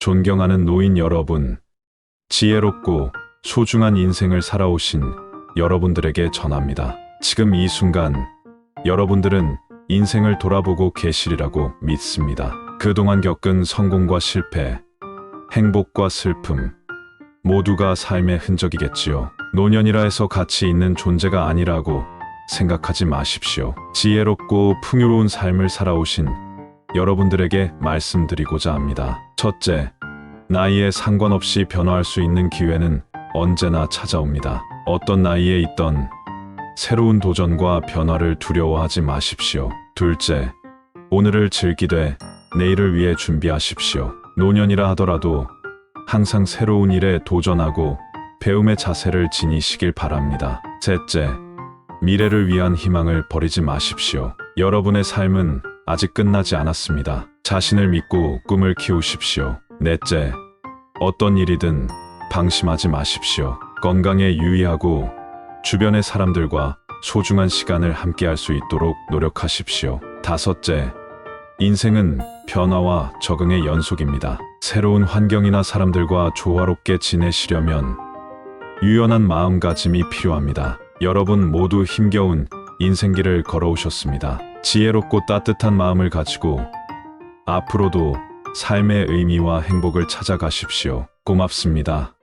존경하는 노인 여러분, 지혜롭고 소중한 인생을 살아오신 여러분들에게 전합니다. 지금 이 순간 여러분들은 인생을 돌아보고 계시리라고 믿습니다. 그동안 겪은 성공과 실패, 행복과 슬픔, 모두가 삶의 흔적이겠지요. 노년이라 해서 가치 있는 존재가 아니라고 생각하지 마십시오. 지혜롭고 풍요로운 삶을 살아오신 여러분들에게 말씀드리고자 합니다. 첫째, 나이에 상관없이 변화할 수 있는 기회는 언제나 찾아옵니다. 어떤 나이에 있던 새로운 도전과 변화를 두려워하지 마십시오. 둘째, 오늘을 즐기되 내일을 위해 준비하십시오. 노년이라 하더라도 항상 새로운 일에 도전하고 배움의 자세를 지니시길 바랍니다. 셋째, 미래를 위한 희망을 버리지 마십시오. 여러분의 삶은 아직 끝나지 않았습니다. 자신을 믿고 꿈을 키우십시오. 넷째, 어떤 일이든 방심하지 마십시오. 건강에 유의하고 주변의 사람들과 소중한 시간을 함께할 수 있도록 노력하십시오. 다섯째, 인생은 변화와 적응의 연속입니다. 새로운 환경이나 사람들과 조화롭게 지내시려면 유연한 마음가짐이 필요합니다. 여러분 모두 힘겨운 인생길을 걸어오셨습니다. 지혜롭고 따뜻한 마음을 가지고 앞으로도 삶의 의미와 행복을 찾아가십시오. 고맙습니다.